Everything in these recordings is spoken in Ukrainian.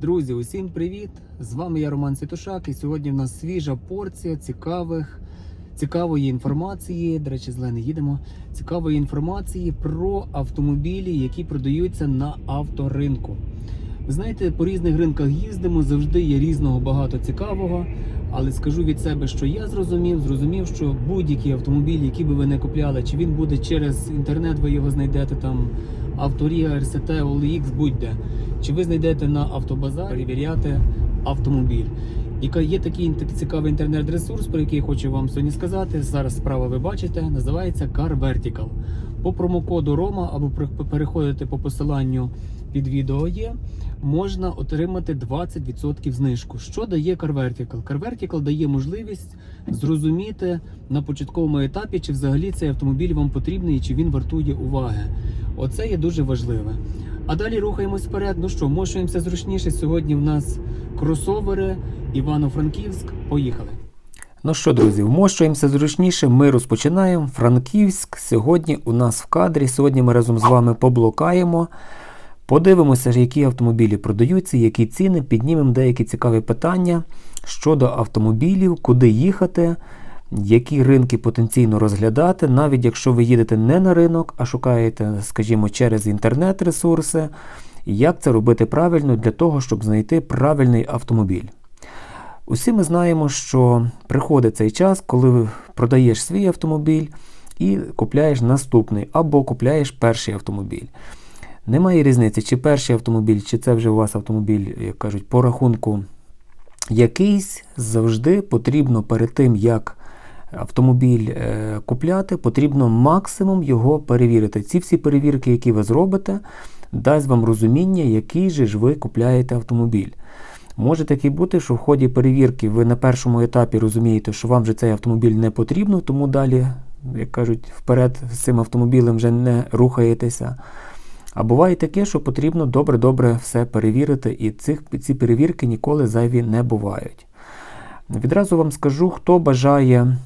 Друзі, усім привіт! З вами я Роман Святошак, і сьогодні в нас свіжа порція цікавих, цікавої інформації. До речі, зелений їдемо. Цікавої інформації про автомобілі, які продаються на авторинку. Ви знаєте, по різних ринках їздимо, завжди є різного багато цікавого. Але скажу від себе, що я зрозумів, зрозумів, що будь-який автомобіль, який би ви не купляли, чи він буде через інтернет, ви його знайдете там Авторія, РСТ, OLX, будь-де. Чи ви знайдете на автобазар перевіряти автомобіль? І є такий цікавий інтернет-ресурс, про який я хочу вам сьогодні сказати. Зараз справа ви бачите, називається Car Vertical. По промокоду Рома або переходите по посиланню під відео є, можна отримати 20% знижку. Що дає Car Vertical? Car Vertical дає можливість зрозуміти на початковому етапі, чи взагалі цей автомобіль вам потрібний і чи він вартує уваги. Оце є дуже важливе. А далі рухаємось вперед. Ну що, мошуємося зручніше. Сьогодні в нас кросовери Івано-Франківськ. Поїхали. Ну що, друзі, вмощуємося зручніше. Ми розпочинаємо. Франківськ. Сьогодні у нас в кадрі. Сьогодні ми разом з вами поблукаємо. Подивимося, які автомобілі продаються, які ціни, піднімемо деякі цікаві питання щодо автомобілів, куди їхати, які ринки потенційно розглядати, навіть якщо ви їдете не на ринок, а шукаєте, скажімо, через інтернет-ресурси, як це робити правильно для того, щоб знайти правильний автомобіль. Усі ми знаємо, що приходить цей час, коли продаєш свій автомобіль і купляєш наступний, або купляєш перший автомобіль. Немає різниці, чи перший автомобіль, чи це вже у вас автомобіль, як кажуть, по рахунку якийсь, завжди потрібно перед тим, як автомобіль е, купляти, потрібно максимум його перевірити. Ці всі перевірки, які ви зробите, дасть вам розуміння, який же ж ви купляєте автомобіль. Може таки бути, що в ході перевірки ви на першому етапі розумієте, що вам вже цей автомобіль не потрібно, тому далі, як кажуть, вперед з цим автомобілем вже не рухаєтеся. А буває таке, що потрібно добре-добре все перевірити, і цих, ці перевірки ніколи зайві не бувають. Відразу вам скажу, хто бажає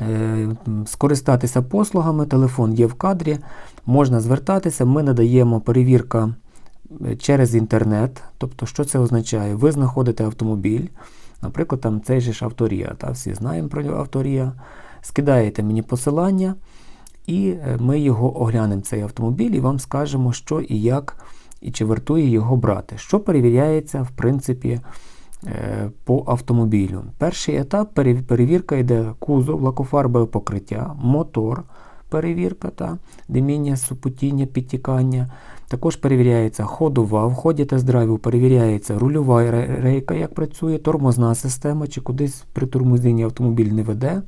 е, скористатися послугами, телефон є в кадрі, можна звертатися, ми надаємо перевірка е, через інтернет. Тобто, що це означає? Ви знаходите автомобіль, наприклад, там цей же ж Авторія, та всі знаємо про Авторія, скидаєте мені посилання. І е, ми його оглянемо, цей автомобіль, і вам скажемо, що і як, і чи вартує його брати. Що перевіряється, в принципі, е, по автомобілю. Перший етап перевірка йде кузов, лакофарбове покриття, мотор, перевірка, та, диміння, супутіння, підтікання. Також перевіряється ходова, в ході тест-драйву перевіряється рульова рейка, як працює, тормозна система, чи кудись при тормозінні автомобіль не веде,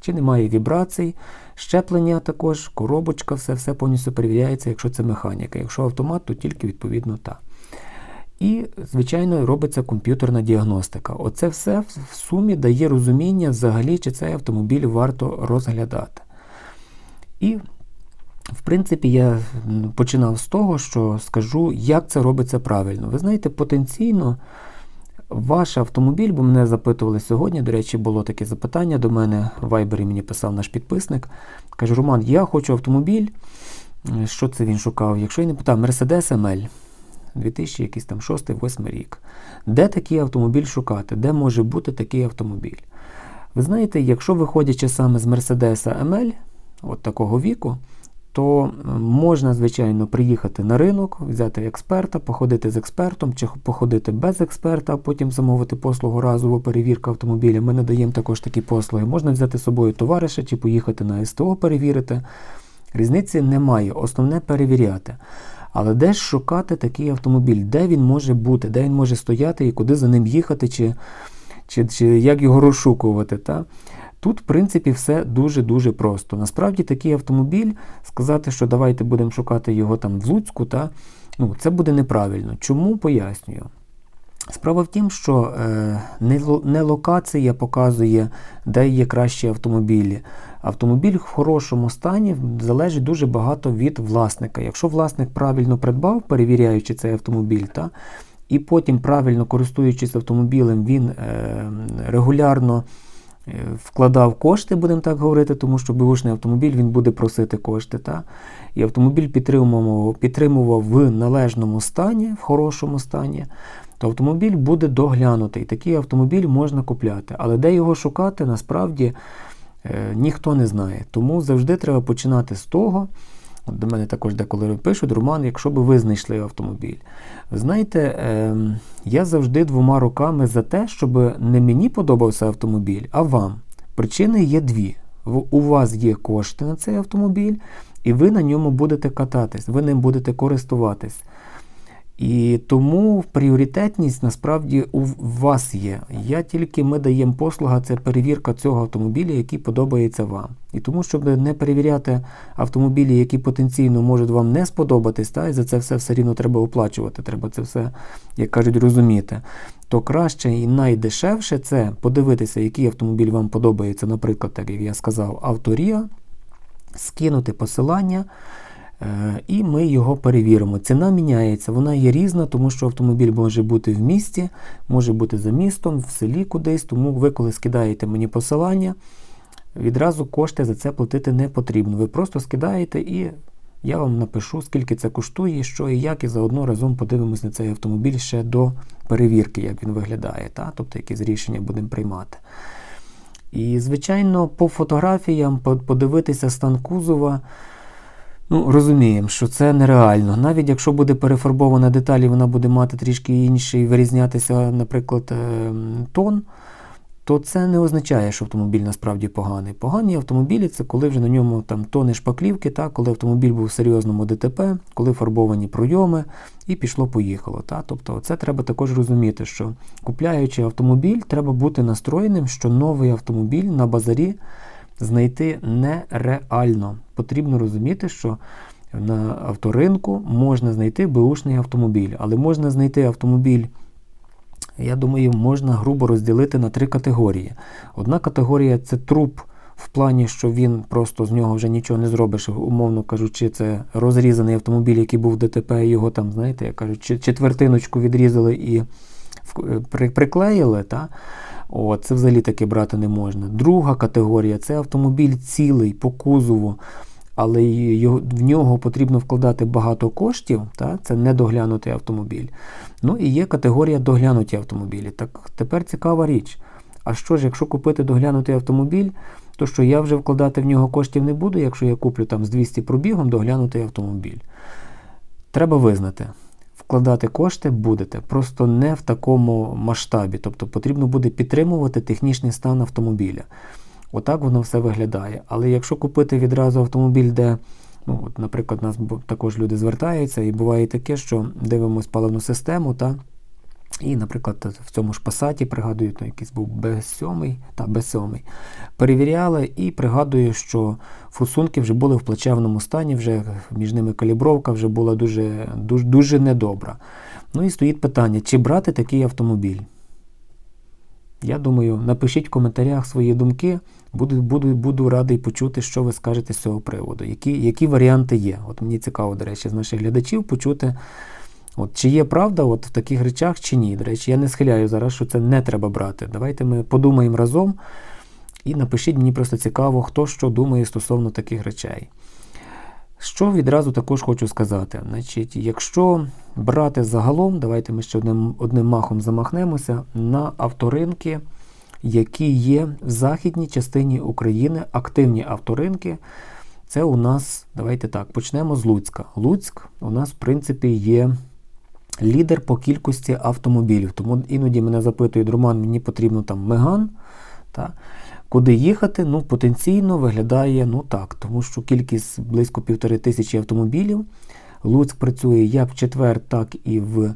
чи немає вібрацій. Щеплення також, коробочка, все все повністю перевіряється, якщо це механіка. Якщо автомат, то тільки відповідно та. І, звичайно, робиться комп'ютерна діагностика. Оце все в сумі дає розуміння взагалі, чи цей автомобіль варто розглядати. І, в принципі, я починав з того, що скажу, як це робиться правильно. Ви знаєте, потенційно ваш автомобіль, бо мене запитували сьогодні, до речі, було таке запитання до мене, в Вайбері мені писав наш підписник. Каже, Роман, я хочу автомобіль. Е, Що це він шукав? Якщо я не питав, Mercedes ML 2006-2008 рік. Де такий автомобіль шукати? Де може бути такий автомобіль? Ви знаєте, якщо виходячи саме з Mercedes ML, от такого віку, то е, можна, звичайно, приїхати на ринок, взяти експерта, походити з експертом, чи походити без експерта, а потім замовити послугу разову перевірка автомобіля. Ми надаємо також такі послуги. Можна взяти з собою товариша чи поїхати на СТО перевірити. Різниці немає, основне перевіряти. Але де ж шукати такий автомобіль? Де він може бути, де він може стояти і куди за ним їхати, чи, чи, чи як його розшукувати? Та? Тут, в принципі, все дуже-дуже просто. Насправді такий автомобіль, сказати, що давайте будемо шукати його там в Луцьку, та, ну, це буде неправильно. Чому пояснюю? Справа в тім, що е, не, локація показує, де є кращі автомобілі. Автомобіль в хорошому стані залежить дуже багато від власника. Якщо власник правильно придбав, перевіряючи цей автомобіль, та, і потім правильно користуючись автомобілем, він е, регулярно вкладав кошти, будемо так говорити, тому що бушний автомобіль він буде просити кошти. Та? І автомобіль підтримував, підтримував в належному стані, в хорошому стані, то автомобіль буде доглянутий. Такий автомобіль можна купляти. Але де його шукати, насправді е, ніхто не знає. Тому завжди треба починати з того. До мене також деколи пишуть, Роман, якщо би ви знайшли автомобіль. Знаєте, е, я завжди двома руками за те, щоб не мені подобався автомобіль, а вам. Причини є дві. У вас є кошти на цей автомобіль, і ви на ньому будете кататись, ви ним будете користуватись. І тому пріоритетність насправді у вас є. Я тільки ми даємо послуга, це перевірка цього автомобіля, який подобається вам. І тому, щоб не перевіряти автомобілі, які потенційно можуть вам не сподобатись, та і за це все все рівно треба оплачувати. Треба це все, як кажуть, розуміти. То краще і найдешевше це подивитися, який автомобіль вам подобається, наприклад, так як я сказав, авторія, скинути посилання. Е, І ми його перевіримо. Ціна міняється, вона є різна, тому що автомобіль може бути в місті, може бути за містом, в селі кудись. Тому ви, коли скидаєте мені посилання, відразу кошти за це платити не потрібно. Ви просто скидаєте і я вам напишу, скільки це коштує, що і як, і заодно разом подивимось на цей автомобіль ще до перевірки, як він виглядає, та? тобто якісь рішення будемо приймати. І, звичайно, по фотографіям подивитися стан кузова. Ну, розуміємо, що це нереально. Навіть якщо буде перефарбована деталь, і вона буде мати трішки інший, вирізнятися, наприклад, ем, тон, то це не означає, що автомобіль насправді поганий. Погані автомобілі це коли вже на ньому там тони шпаклівки, та, коли автомобіль був в серйозному ДТП, коли фарбовані пройоми і пішло-поїхало. Та. Тобто це треба також розуміти, що купляючи автомобіль, треба бути настроєним, що новий автомобіль на базарі знайти нереально. Потрібно розуміти, що на авторинку можна знайти беушний автомобіль, але можна знайти автомобіль. Я думаю, можна грубо розділити на три категорії. Одна категорія це труп в плані, що він просто з нього вже нічого не зробиш, умовно кажучи, це розрізаний автомобіль, який був в ДТП, його там, знаєте, як кажуть, четвертиночку відрізали і приклеїли. Та? О, це взагалі таки брати не можна. Друга категорія це автомобіль цілий по кузову, але його, в нього потрібно вкладати багато коштів. Та? Це недоглянутий автомобіль. Ну і є категорія доглянуті автомобілі. Так тепер цікава річ. А що ж, якщо купити доглянутий автомобіль, то що я вже вкладати в нього коштів не буду, якщо я куплю там з 200 пробігом доглянутий автомобіль. Треба визнати, вкладати кошти будете, просто не в такому масштабі. Тобто потрібно буде підтримувати технічний стан автомобіля. Отак воно все виглядає. Але якщо купити відразу автомобіль, де, ну, от, наприклад, нас також люди звертаються, і буває таке, що дивимось паливну систему, та, і, наприклад, в цьому ж пасаті, пригадую, то якийсь був Б7, та Б7, перевіряли і пригадую, що форсунки вже були в плачевному стані, вже між ними калібровка вже була дуже, дуже, дуже недобра. Ну і стоїть питання, чи брати такий автомобіль? Я думаю, напишіть в коментарях свої думки. Буду, буду, буду радий почути, що ви скажете з цього приводу. Які, які варіанти є? От мені цікаво, до речі, з наших глядачів почути, от, чи є правда от, в таких речах, чи ні. До речі, я не схиляю зараз, що це не треба брати. Давайте ми подумаємо разом і напишіть мені просто цікаво, хто що думає стосовно таких речей. Що відразу також хочу сказати. Значить, якщо брати загалом, давайте ми ще одним, одним махом замахнемося на авторинки, які є в західній частині України, активні авторинки. Це у нас, давайте так, почнемо з Луцька. Луцьк у нас, в принципі, є лідер по кількості автомобілів. Тому іноді мене запитують, Роман, мені потрібно там Меган. Та? Куди їхати? Ну, потенційно виглядає ну так, тому що кількість близько півтори тисячі автомобілів. Луцьк працює як в четвер, так і в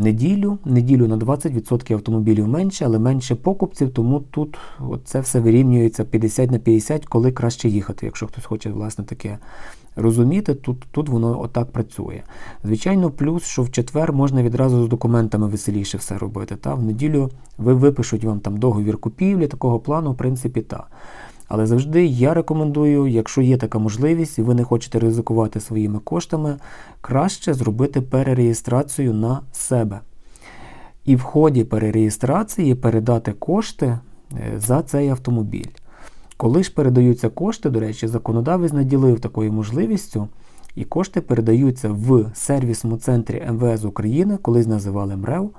неділю. Неділю на 20% автомобілів менше, але менше покупців, тому тут це все вирівнюється 50 на 50, коли краще їхати. Якщо хтось хоче власне таке розуміти, тут, тут воно отак працює. Звичайно, плюс, що в четвер можна відразу з документами веселіше все робити. Та? В неділю ви випишуть вам там договір купівлі, такого плану, в принципі, та. Але завжди я рекомендую, якщо є така можливість, і ви не хочете ризикувати своїми коштами, краще зробити перереєстрацію на себе. І в ході перереєстрації передати кошти е, за цей автомобіль. Коли ж передаються кошти, до речі, законодавець наділив такою можливістю, і кошти передаються в сервісному центрі МВС України, колись називали МРЕВ,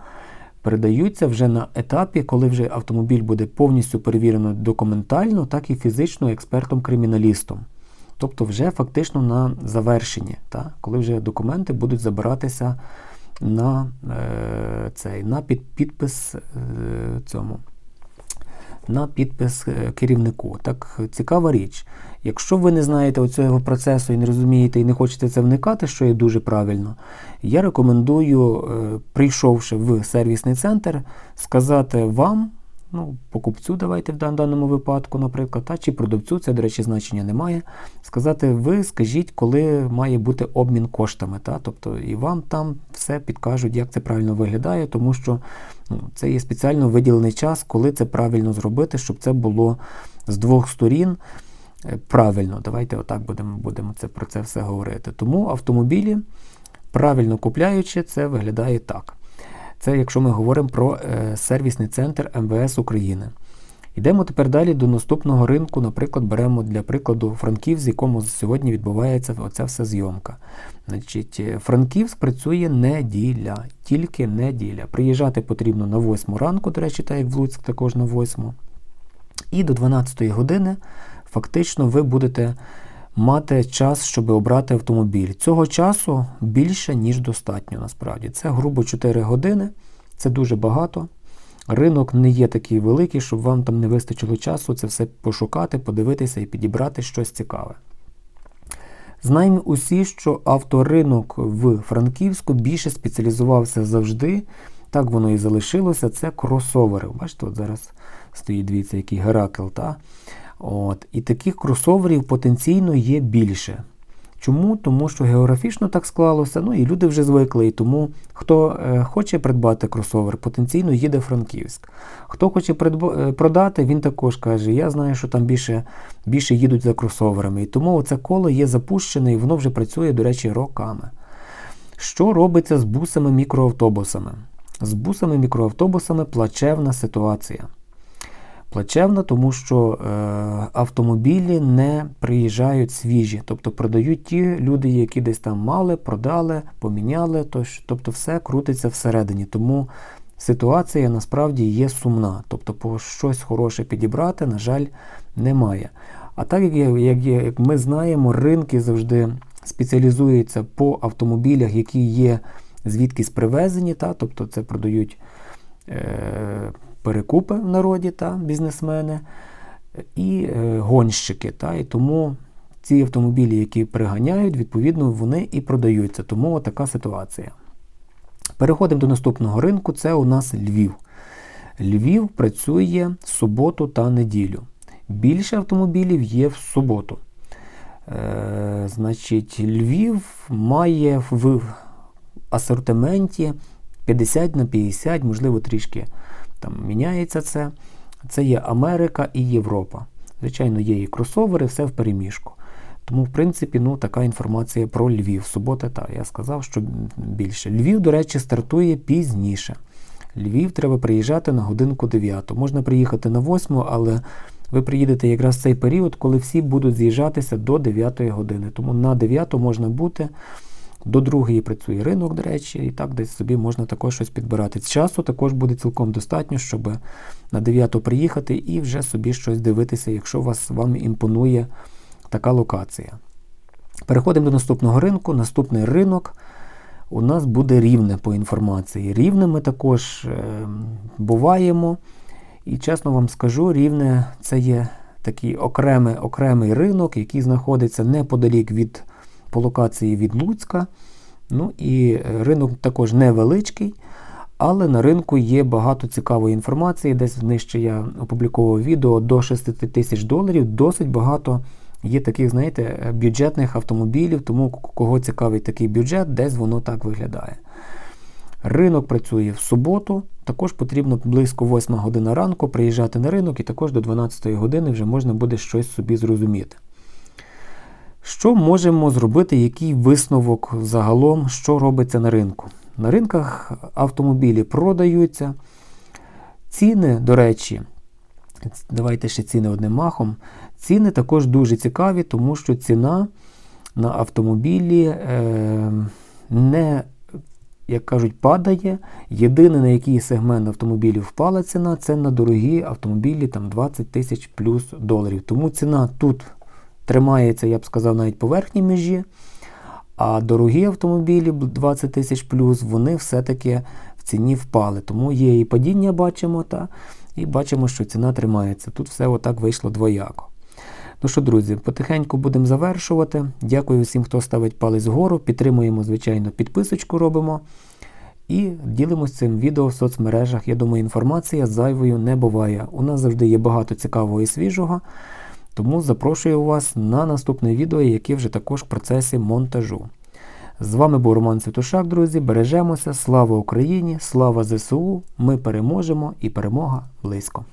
передаються вже на етапі, коли вже автомобіль буде повністю перевірено документально, так і фізично експертом-криміналістом. Тобто вже фактично на завершенні, так? коли вже документи будуть забиратися на е, цей, на під, підпис е, цьому. На підпис е, керівнику. Так, цікава річ. Якщо ви не знаєте цього процесу і не розумієте, і не хочете це вникати, що є дуже правильно, я рекомендую, е, прийшовши в сервісний центр, сказати вам, ну, покупцю, давайте в даному випадку, наприклад, та, чи продавцю, це, до речі, значення немає. Сказати, ви скажіть, коли має бути обмін коштами. Та? Тобто і вам там все підкажуть, як це правильно виглядає, тому що ну, це є спеціально виділений час, коли це правильно зробити, щоб це було з двох сторін. е, Правильно, давайте отак будемо, будемо це, про це все говорити. Тому автомобілі, правильно купляючи, це виглядає так. Це якщо ми говоримо про е, сервісний центр МВС України. Йдемо тепер далі до наступного ринку. Наприклад, беремо для прикладу Франківськ, з якому сьогодні відбувається оця вся зйомка. Значить, е, Франківськ працює неділя, тільки неділя. Приїжджати потрібно на 8 ранку, до речі, так як в Луцьк також на 8. І до 12 години фактично ви будете мати час, щоб обрати автомобіль. Цього часу більше, ніж достатньо насправді. Це грубо 4 години, це дуже багато. Ринок не є такий великий, щоб вам там не вистачило часу це все пошукати, подивитися і підібрати щось цікаве. Знаємо усі, що авторинок в Франківську більше спеціалізувався завжди. Так воно і залишилося. Це кросовери. Бачите, от зараз стоїть, дивіться, який Геракл. Та? От. І таких кросоверів потенційно є більше. Чому? Тому що географічно так склалося, ну і люди вже звикли. І тому хто е, хоче придбати кросовер, потенційно їде в Франківськ. Хто хоче придбо- е, продати, він також каже: Я знаю, що там більше, більше їдуть за кросоверами. І тому це коло є запущене і воно вже працює, до речі, роками. Що робиться з бусами-мікроавтобусами? З бусами-мікроавтобусами плачевна ситуація. Плачевна, тому що е, автомобілі не приїжджають свіжі, тобто продають ті люди, які десь там мали, продали, поміняли, тож, тобто все крутиться всередині. Тому ситуація насправді є сумна. Тобто по щось хороше підібрати, на жаль, немає. А так як, як, як ми знаємо, ринки завжди спеціалізуються по автомобілях, які є звідкись привезені, та, тобто це продають. Е, перекупи в народі, та, бізнесмени і е, гонщики. Та, і тому ці автомобілі, які приганяють, відповідно, вони і продаються. Тому така ситуація. Переходимо до наступного ринку. Це у нас Львів. Львів працює суботу та неділю. Більше автомобілів є в суботу. Е, значить, Львів має в асортименті 50 на 50, можливо, трішки там міняється це. Це є Америка і Європа. Звичайно, є і кросовери, все в переміжку. Тому, в принципі, ну, така інформація про Львів. Субота, та я сказав, що більше. Львів, до речі, стартує пізніше. Львів треба приїжджати на годинку 9. Можна приїхати на 8, але ви приїдете якраз в цей період, коли всі будуть з'їжджатися до 9 години. Тому на 9 можна бути. До другої працює ринок, до речі, і так десь собі можна також щось підбирати. З часу також буде цілком достатньо, щоб на 9 приїхати і вже собі щось дивитися, якщо вас, вам імпонує така локація. Переходимо до наступного ринку. Наступний ринок у нас буде рівне по інформації. Рівне ми також е, буваємо. І чесно вам скажу, рівне це є такий окремий, окремий ринок, який знаходиться неподалік від по локації від Луцька. Ну і е, ринок також невеличкий, але на ринку є багато цікавої інформації. Десь нижче я опубліковував відео до 6 тисяч доларів. Досить багато є таких, знаєте, бюджетних автомобілів, тому кого цікавий такий бюджет, десь воно так виглядає. Ринок працює в суботу, також потрібно близько 8 година ранку приїжджати на ринок і також до 12 години вже можна буде щось собі зрозуміти. Що можемо зробити, який висновок загалом, що робиться на ринку? На ринках автомобілі продаються. Ціни, до речі, Давайте ще ціни одним махом. Ціни також дуже цікаві, тому що ціна на автомобілі е, не, як кажуть, падає. Єдине, на який сегмент автомобілів впала ціна, це на дорогі автомобілі там 20 тисяч плюс доларів. Тому ціна тут тримається, я б сказав, навіть по верхній межі. А дорогі автомобілі 20 тисяч плюс, вони все-таки в ціні впали. Тому є і падіння бачимо, та, і бачимо, що ціна тримається. Тут все отак вийшло двояко. Ну що, друзі, потихеньку будемо завершувати. Дякую всім, хто ставить палець вгору. Підтримуємо, звичайно, підписочку робимо. І ділимося цим відео в соцмережах. Я думаю, інформація зайвою не буває. У нас завжди є багато цікавого і свіжого. Тому запрошую вас на наступне відео, яке вже також в процесі монтажу. З вами був Роман Цвітушак, друзі. Бережемося. Слава Україні! Слава ЗСУ! Ми переможемо і перемога близько!